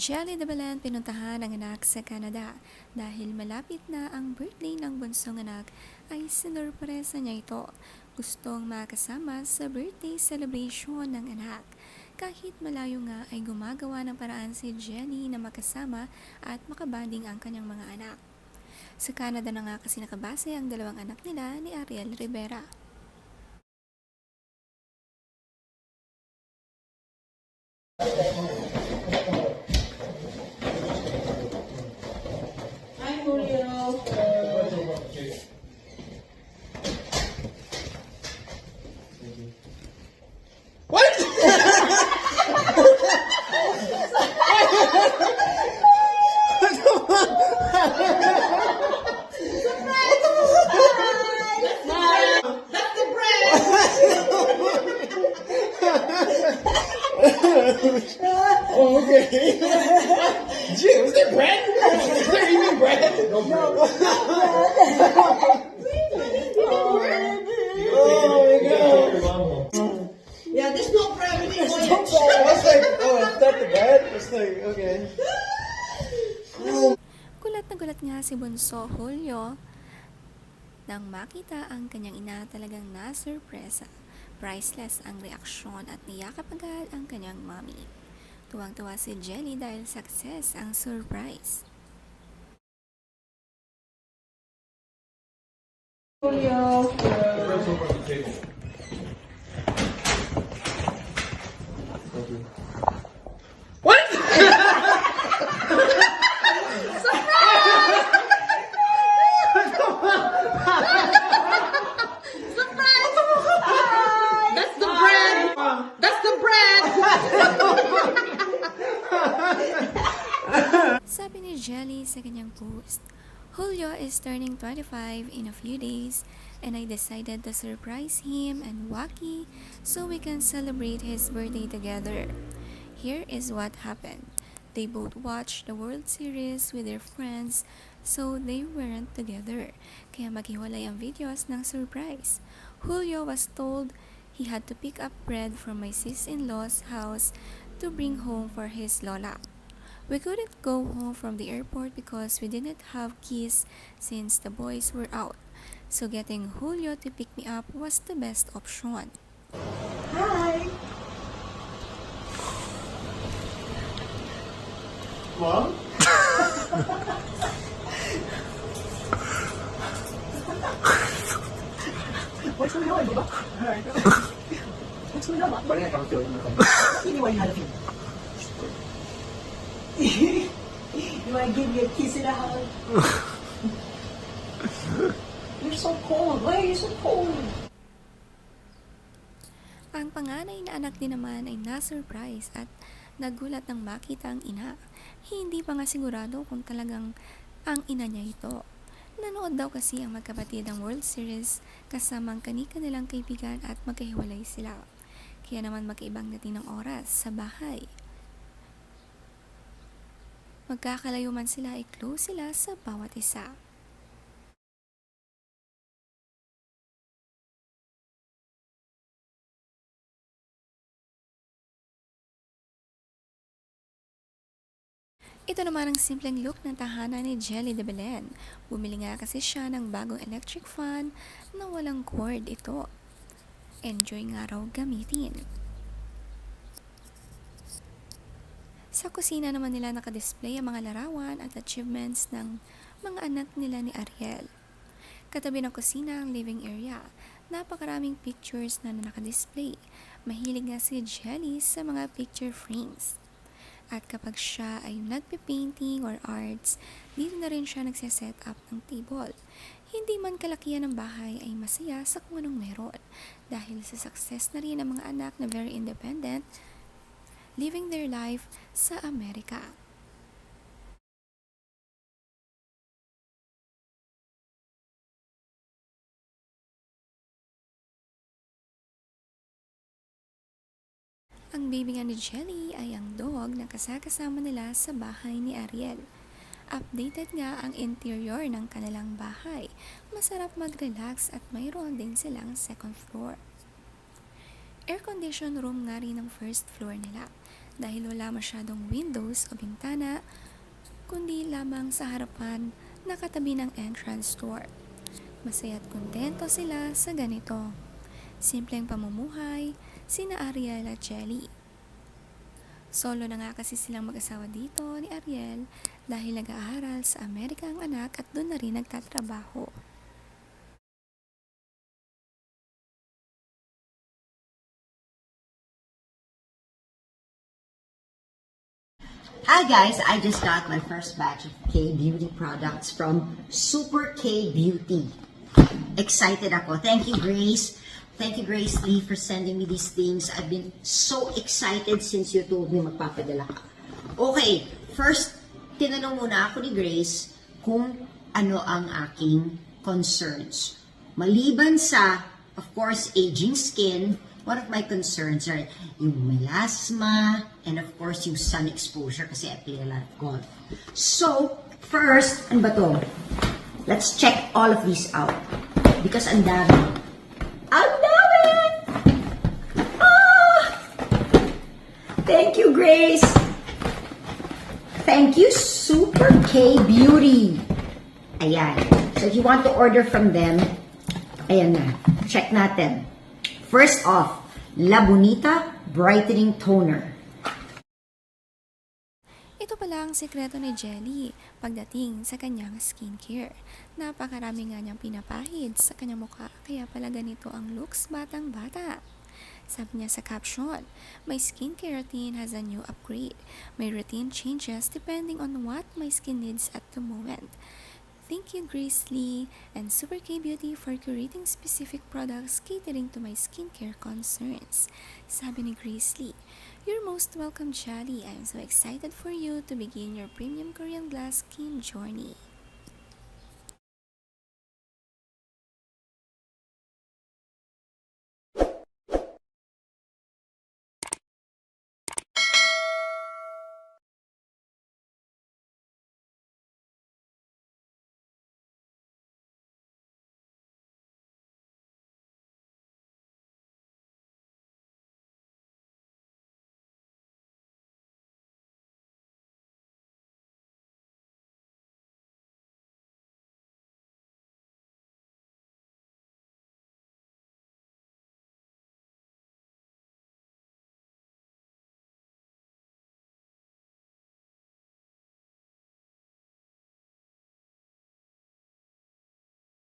Jelly de Belen pinuntahan ang anak sa Canada dahil malapit na ang birthday ng bunsong anak ay sinurpresa niya ito. Gustong makasama sa birthday celebration ng anak. Kahit malayo nga ay gumagawa ng paraan si Jenny na makasama at makabanding ang kanyang mga anak. Sa Canada na nga kasi nakabase ang dalawang anak nila ni Ariel Rivera. Hi, Julio. That's the bread. Oh, Gee, was there bread? Was there even bread? No bread. Oh my god. Yeah, there's no bread anymore. I was like, oh, is that the bread? It's like, okay. Gulat na gulat nga si Bunso Julio nang makita ang kanyang ina talagang na-surpresa. Priceless ang reaksyon at niyakap agad ang kanyang mommy. Tuwang-tuwa si Jelly dahil success ang surprise. Julio. That's the bread. That's the bread. Sabi ni Jelly sa kanyang post, Julio is turning 25 in a few days and I decided to surprise him and Waki so we can celebrate his birthday together. Here is what happened. They both watched the World Series with their friends so they weren't together. Kaya maghiwalay ang videos ng surprise. Julio was told he had to pick up bread from my sis-in-law's house to bring home for his lola. We couldn't go home from the airport because we didn't have keys since the boys were out. So getting Julio to pick me up was the best option. Hi. Mom? What's going on, diba? What's going on? Balik na kang Give you want to give me a kiss and a hug? You're so cold. Why are you so cold? Ang panganay na anak din naman ay na-surprise at nagulat nang makita ang ina. Hindi pa nga sigurado kung talagang ang ina niya ito. Nanood daw kasi ang magkapatid ng World Series kasama ang kanika nilang kaibigan at magkahiwalay sila. Kaya naman magkaibang dating ng oras sa bahay. Magkakalayo man sila ay close sila sa bawat isa. Ito naman ang simpleng look ng tahanan ni Jelly de Belen. Bumili nga kasi siya ng bagong electric fan na walang cord ito. Enjoy nga raw gamitin. Sa kusina naman nila nakadisplay ang mga larawan at achievements ng mga anak nila ni Ariel. Katabi ng kusina ang living area. Napakaraming pictures na nakadisplay. Mahilig nga si Jelly sa mga picture frames. At kapag siya ay nagpe-painting or arts, dito na rin siya nagsiset up ng table. Hindi man kalakihan ng bahay ay masaya sa kung anong meron. Dahil sa success na rin ng mga anak na very independent, living their life sa Amerika. Ang baby nga ni Jelly ay ang dog na kasakasama nila sa bahay ni Ariel. Updated nga ang interior ng kanilang bahay. Masarap mag-relax at mayroon din silang second floor. Air-conditioned room nga rin ang first floor nila dahil wala masyadong windows o bintana kundi lamang sa harapan nakatabi ng entrance door. Masaya at kontento sila sa ganito. Simpleng pamumuhay, sina Ariel at Jelly. Solo na nga kasi silang mag-asawa dito ni Ariel dahil nag-aaral sa Amerika ang anak at doon na rin nagtatrabaho. Hi guys, I just got my first batch of K Beauty products from Super K Beauty. Excited ako. Thank you Grace. Thank you Grace Lee for sending me these things. I've been so excited since you told me magpapadala ka. Okay, first, tinanong muna ako ni Grace kung ano ang aking concerns. Maliban sa, of course, aging skin, one of my concerns are yung melasma, and of course, yung sun exposure kasi I play a lot of golf. So, first, ano ba to? Let's check all of these out. Because ang dami. Ang dami! Ah! Thank you, Grace! Thank you, Super K Beauty. Ayan. So if you want to order from them, ayan na. Check natin. First off, La Bonita Brightening Toner. Ito pala ang sekreto ni Jelly pagdating sa kanyang skincare. Napakarami nga niyang pinapahid sa kanyang mukha kaya pala ganito ang looks batang bata. Sabi niya sa caption, My skincare routine has a new upgrade. My routine changes depending on what my skin needs at the moment. Thank you Grace Lee and Super K Beauty for curating specific products catering to my skincare concerns. Sabi ni Grace Lee, You're most welcome, Charlie. I'm so excited for you to begin your premium Korean glass skin journey.